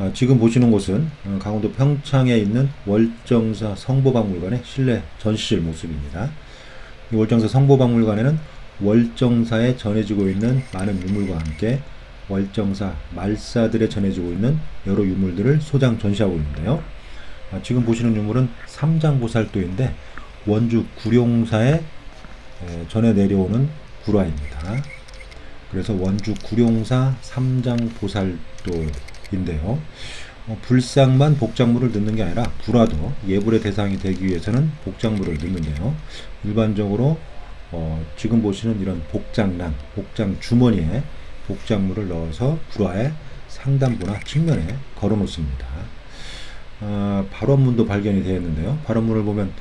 아, 지금 보시는 곳은 어, 강원도 평창에 있는 월정사 성보박물관의 실내 전시실 모습입니다. 이 월정사 성보박물관에는 월정사에 전해지고 있는 많은 유물과 함께 월정사 말사들에 전해지고 있는 여러 유물들을 소장 전시하고 있는데요. 아, 지금 보시는 유물은 삼장보살도인데 원주 구룡사에 에, 전해 내려오는 구라입니다. 그래서 원주 구룡사 삼장보살도 인데요. 어, 불상만 복장물을 넣는 게 아니라 불화도 예불의 대상이 되기 위해서는 복장물을 넣는데요. 일반적으로 어, 지금 보시는 이런 복장란, 복장 주머니에 복장물을 넣어서 불화의 상단부나 측면에 걸어 놓습니다. 어, 발원문도 발견이 되었는데요. 발원문을 보면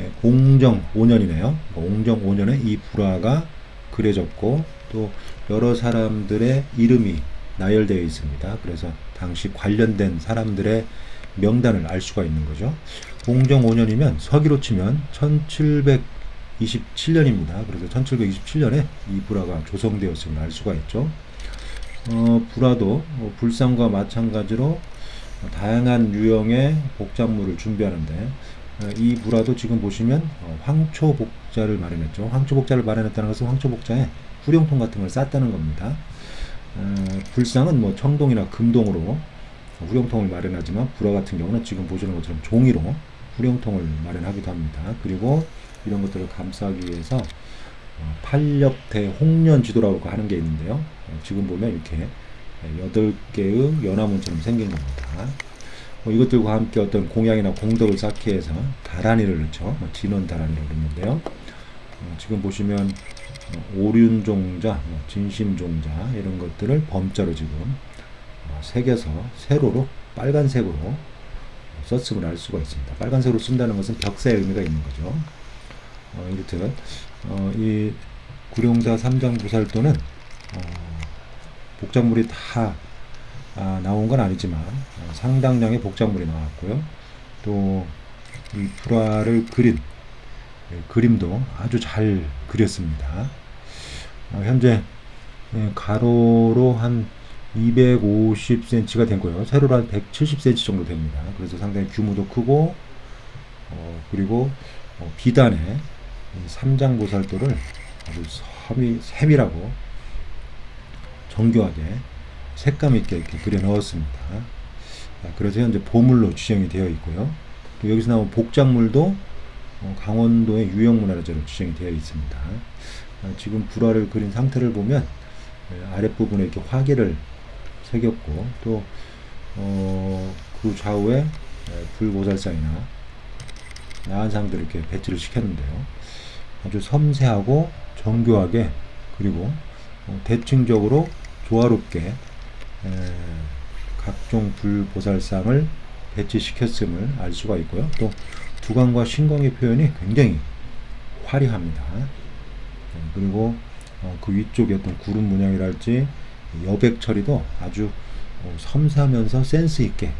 예, 옹정 5년이네요. 옹정 5년에 이 불화가 그려졌고 또 여러 사람들의 이름이 나열되어 있습니다. 그래서 당시 관련된 사람들의 명단을 알 수가 있는 거죠. 옹정 5년이면 서기로 치면 1727년입니다. 그래서 1727년에 이 불화가 조성되었음을 알 수가 있죠. 어, 불화도 뭐 불상과 마찬가지로 다양한 유형의 복작물을 준비하는데 어, 이 불화도 지금 보시면 어, 황초 복자를 마련했죠. 황초 복자를 마련했다는 것은 황초 복자에 후룡통 같은 걸 쌌다는 겁니다. 어, 불상은 뭐 청동이나 금동으로 후룡통을 마련하지만 불화 같은 경우는 지금 보시는 것처럼 종이로 후룡통을 마련하기도 합니다. 그리고 이런 것들을 감싸기 위해서 어, 팔엽대 홍련 지도라고 하는 게 있는데요. 어, 지금 보면 이렇게 여덟 개의 연화문처럼 생긴 겁니다. 뭐 이것들과 함께 어떤 공양이나 공덕을 쌓기 위해서 다란이를 넣죠. 뭐 진원 다란이라고 그러는데요. 어, 지금 보시면 어, 오륜종자, 뭐 진심종자 이런 것들을 범자로 지금 어, 새겨서 세로로 빨간색으로 썼음을 알 수가 있습니다. 빨간색으로 쓴다는 것은 벽사의 의미가 있는 거죠. 어, 이렇듯 어, 이 구룡사 삼장부살도는 어, 복작물이 다 아, 나온 건 아니지만 어, 상당량의 복작물이 나왔고요. 또 이 불화를 그린 예, 그림도 아주 잘 그렸습니다. 어, 현재 예, 가로로 한 250cm가 되고요. 세로로 한 170cm 정도 됩니다. 그래서 상당히 규모도 크고 어, 그리고 어, 비단에 이 삼장보살도를 아주 섬이, 세밀하고 정교하게 색감 있게 이렇게 그려 넣었습니다. 아, 그래서 현재 보물로 지정이 되어 있고요. 또 여기서 나온 복작물도 어, 강원도의 유형문화재로 지정이 되어 있습니다. 아, 지금 불화를 그린 상태를 보면 예, 아랫부분에 이렇게 화계를 새겼고 또 어, 그 좌우에 예, 불보살상이나 나한상들을 이렇게 배치를 시켰는데요. 아주 섬세하고 정교하게 그리고 어, 대칭적으로 조화롭게 에, 각종 불보살상을 배치시켰음을 알 수가 있고요. 또 두광과 신광의 표현이 굉장히 화려합니다. 에, 그리고 어, 그 위쪽에 어떤 구름 문양이랄지 여백 처리도 아주 어, 섬세하면서 센스 있게 에,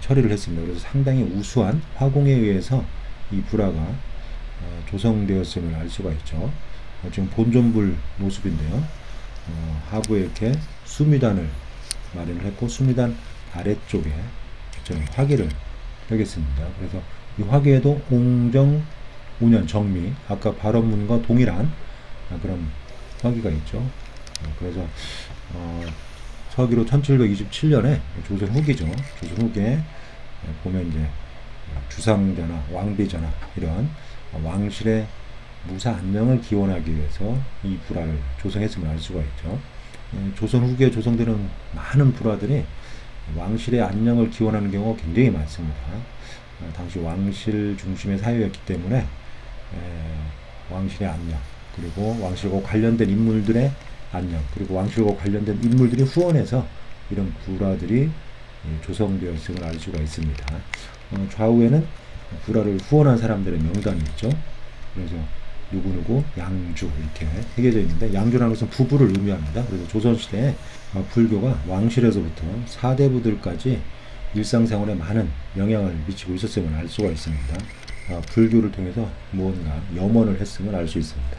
처리를 했습니다. 그래서 상당히 우수한 화공에 의해서 이 불화가 어, 조성되었음을 알 수가 있죠. 어, 지금 본전불 모습인데요. 어, 하부에 이렇게 수미단을 마련을 했고 수미단 아래쪽에 화기를 하겠습니다. 그래서 이 화기에도 옹정 5년 정미 아까 발언문과 동일한 아, 그런 화기가 있죠. 어, 그래서 어, 서기로 1727년에 조선 후기죠. 조선 후기에 보면 이제 주상자나 왕비자나 이런 왕실의 무사 안녕을 기원하기 위해서 이 불화를 조성했음을 알 수가 있죠. 음, 조선 후기에 조성되는 많은 불화들이 왕실의 안녕을 기원하는 경우가 굉장히 많습니다. 어, 당시 왕실 중심의 사회였기 때문에 에, 왕실의 안녕 그리고 왕실과 관련된 인물들의 안녕 그리고 왕실과 관련된 인물들이 후원해서 이런 불화들이 예, 조성되었음을 알 수가 있습니다. 어, 좌우에는 불화를 후원한 사람들의 명단이 있죠. 그래서 누구누구 양주 이렇게 새겨져 있는데 양주라는 것은 부부를 의미합니다. 그래서 조선시대에 어, 불교가 왕실에서부터 사대부들까지 일상생활에 많은 영향을 미치고 있었음을 알 수가 있습니다. 어, 불교를 통해서 무언가 염원을 했음을 알 수 있습니다.